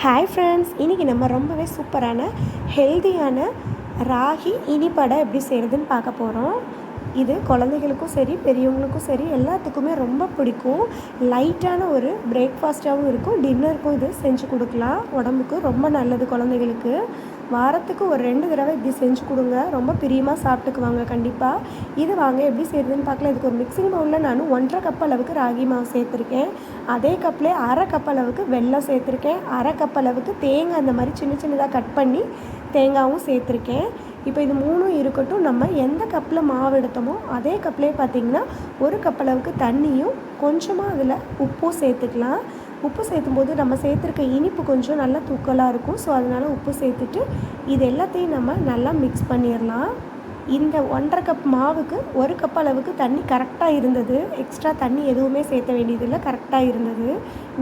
Hi friends இன்றைக்கி நம்ம ரொம்பவே சூப்பரான ஹெல்தியான ராகி இனிப்படை எப்படி செய்கிறதுன்னு பார்க்க போகிறோம் இது குழந்தைகளுக்கும் சரி பெரியவங்களுக்கும் சரி எல்லாத்துக்குமே ரொம்ப பிடிக்கும். லைட்டான ஒரு பிரேக்ஃபாஸ்ட்டாகவும் இருக்கும். டின்னருக்கும் இது செஞ்சு கொடுக்கலாம். உடம்புக்கு ரொம்ப நல்லது குழந்தைகளுக்கு. வாரத்துக்கு ஒரு ரெண்டு தடவை இப்படி செஞ்சு கொடுங்க. ரொம்ப பிரியமாக சாப்பிட்டுக்குவாங்க கண்டிப்பாக இது வாங்க எப்படி செய்கிறதுன்னு பார்க்கலாம். இதுக்கு ஒரு மிக்சிங் பவுலில் நான் ஒன்றரை கப் அளவுக்கு ராகி மாவு சேர்த்துருக்கேன். அதே கப்பில் அரை கப் அளவுக்கு வெல்லம் சேர்த்துருக்கேன். அரை கப் அளவுக்கு தேங்காய் அந்த மாதிரி சின்ன சின்னதாக கட் பண்ணி தேங்காயும் சேர்த்துருக்கேன். இப்போ இது மூணும் இருக்கட்டும் நம்ம எந்த கப்பில் மாவு எடுத்தோமோ அதே கப்லேயே பார்த்திங்கன்னா ஒரு கப் அளவுக்கு தண்ணியும் கொஞ்சமாக அதில் உப்பும் சேர்த்துக்கலாம். உப்பு சேர்த்தும் போது நம்ம சேர்த்துருக்க இனிப்பு கொஞ்சம் நல்லா தூக்கலாக இருக்கும். ஸோ அதனால் உப்பு சேர்த்துட்டு இது எல்லாத்தையும் நம்ம நல்லா மிக்ஸ் பண்ணிடலாம். இந்த ஒன்றரை கப் மாவுக்கு ஒரு கப் அளவுக்கு தண்ணி கரெக்டாக இருந்தது. எக்ஸ்ட்ரா தண்ணி எதுவுமே சேர்த்த வேண்டியதில்லை. கரெக்டாக இருந்தது.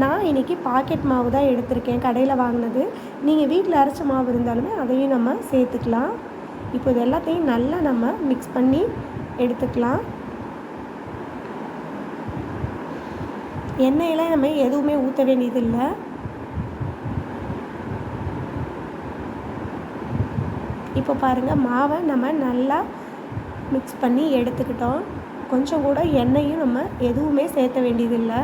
நான் இன்றைக்கி பாக்கெட் மாவு தான் எடுத்திருக்கேன். கடையில் வாங்கினது. நீங்கள் வீட்டில் அரைச்ச மாவு இருந்தாலுமே அதையும் நம்ம சேர்த்துக்கலாம். இப்போ இது எல்லாத்தையும் நல்லா நம்ம மிக்ஸ் பண்ணி எடுத்துக்கலாம். எண்ணெயெல்லாம் நம்ம எதுவுமே ஊற்ற வேண்டியதில்லை. இப்போ பாருங்கள் மாவை நம்ம நல்லா மிக்ஸ் பண்ணி எடுத்துக்கிட்டோம். கொஞ்சம் கூட எண்ணெயும் நம்ம எதுவுமே சேர்த்த வேண்டியதில்லை.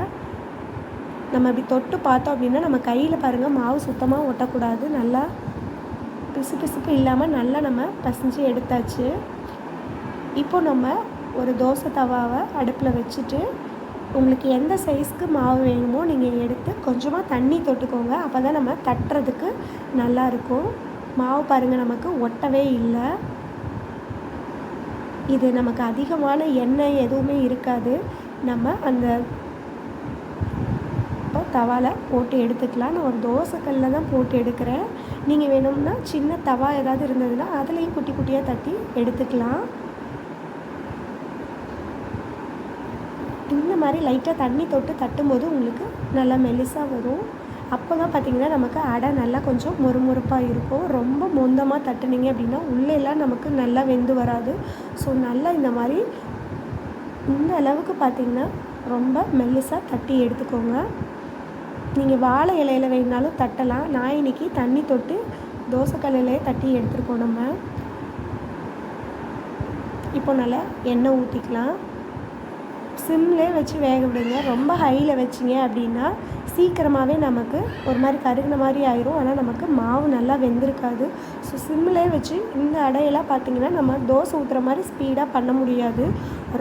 நம்ம இப்படி தொட்டு பார்த்தோம் அப்படின்னா நம்ம கையில் பாருங்கள் மாவு சுத்தமாக ஒட்டக்கூடாது. நல்லா பிசு பிசுப்பு இல்லாமல் நல்லா நம்ம பசைஞ்சு எடுத்தாச்சு. இப்போ நம்ம ஒரு தோசை தவாவை அடுப்பில் வச்சுட்டு உங்களுக்கு எந்த சைஸ்க்கு மாவு வேணுமோ நீங்கள் எடுத்து கொஞ்சமாக தண்ணி தொட்டுக்கோங்க. அப்போ தான் நம்ம தட்டுறதுக்கு நல்லாயிருக்கும் மாவு பாருங்கள் நமக்கு ஒட்டவே இல்லை. இது நமக்கு அதிகமான எண்ணெய் எதுவுமே இருக்காது. நம்ம அந்த தவாவில் போட்டு எடுத்துக்கலாம் நான் ஒரு தோசைக்கல்லில் தான் போட்டு எடுக்கிறேன். நீங்கள் வேணும்னா சின்ன தவா ஏதாவது இருந்ததுன்னா அதுலேயும் குட்டி குட்டியாக தட்டி எடுத்துக்கலாம். இந்த மாதிரி லைட்டாக தண்ணி தொட்டு தட்டும்போது உங்களுக்கு நல்லா மெலிசாக வரும். அப்போ தான் பார்த்திங்கன்னா நமக்கு அடை நல்லா கொஞ்சம் மொறுமொறுப்பாக இருக்கும். ரொம்ப மொந்தமாக தட்டுனீங்க அப்படின்னா உள்ளெல்லாம் நமக்கு நல்லா வெந்து வராது. ஸோ நல்லா இந்த மாதிரி இந்த அளவுக்கு பார்த்திங்கன்னா ரொம்ப மெல்லிசாக தட்டி எடுத்துக்கோங்க. நீங்கள் வாழை இலையில் வேணுனாலும் தட்டலாம். நான் இன்றைக்கி தண்ணி தொட்டு தோசைக்கல்லையிலே தட்டி எடுத்துருக்கோம் நம்ம. இப்போ நல்லா எண்ணெய் ஊற்றிக்கலாம் சிம்லே வச்சு வேக விடுங்க. ரொம்ப ஹையில் வச்சிங்க அப்படின்னா சீக்கிரமாகவே நமக்கு ஒரு மாதிரி கருகின மாதிரி ஆயிரும். ஆனால் நமக்கு மாவு நல்லா வெந்திருக்காது. ஸோ சிம்மிலே வச்சு இந்த அடையெல்லாம் பார்த்திங்கன்னா நம்ம தோசை ஊற்றுற மாதிரி ஸ்பீடாக பண்ண முடியாது.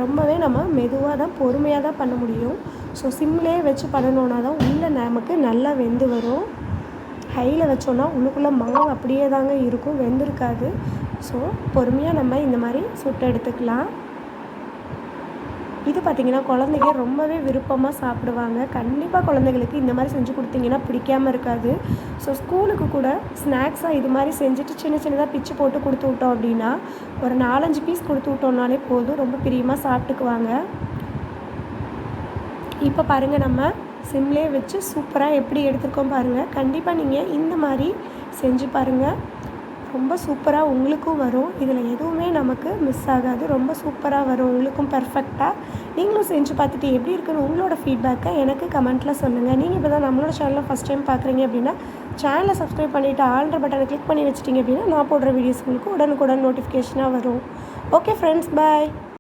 ரொம்பவே நம்ம மெதுவாக தான் பொறுமையாக தான் பண்ண முடியும். ஸோ சிம்மிலே வச்சு பண்ணணுன்னா தான் உள்ளே நமக்கு நல்லா வெந்து வரும். ஹையில் வச்சோன்னா உள்ளுக்குள்ளே மாவு அப்படியே தாங்க இருக்கும் வெந்திருக்காது. ஸோ பொறுமையாக நம்ம இந்த மாதிரி சுட்டு எடுத்துக்கலாம். இது பார்த்திங்கன்னா குழந்தைங்க ரொம்பவே விருப்பமாக சாப்பிடுவாங்க. கண்டிப்பாக குழந்தைகளுக்கு இந்த மாதிரி செஞ்சு கொடுத்தீங்கன்னா பிடிக்காமல் இருக்காது. ஸோ ஸ்கூலுக்கு கூட ஸ்நாக்ஸாக இது மாதிரி செஞ்சுட்டு சின்ன சின்னதாக பிச்சு போட்டு கொடுத்து விட்டோம் அப்படின்னா ஒரு நாலஞ்சு பீஸ் கொடுத்து விட்டோம்னாலே போதும். ரொம்ப பிரியமாக சாப்பிட்டுக்குவாங்க. இப்போ பாருங்கள் நம்ம சிம்லே வச்சு சூப்பராக எப்படி எடுத்துருக்கோம் பாருங்கள் கண்டிப்பாக நீங்கள் இந்த மாதிரி செஞ்சு பாருங்கள் ரொம்ப சூப்பராக உங்களுக்கும் வரும். இதில் எதுவுமே நமக்கு மிஸ் ஆகாது. ரொம்ப சூப்பராக வரும். உங்களுக்கும் பர்ஃபெக்டாக நீங்களும் செஞ்சு பார்த்துட்டு எப்படி இருக்குன்னு உங்களோட ஃபீட்பேக்கை எனக்கு கமெண்ட்டில் சொல்லுங்கள் நீங்கள் இப்போ தான் நம்மளோட சேனலில் ஃபஸ்ட் டைம் பார்க்குறீங்க அப்படின்னா சேனலை சப்ஸ்கிரைப் பண்ணிவிட்டு ஆல்ற பட்டனை கிளிக் பண்ணி வச்சிட்டிங்க அப்படின்னா நான் போடுற வீடியோஸ் உங்களுக்கு உடனுக்குடன் நோட்டிஃபிகேஷனாக வரும். Okay friends bye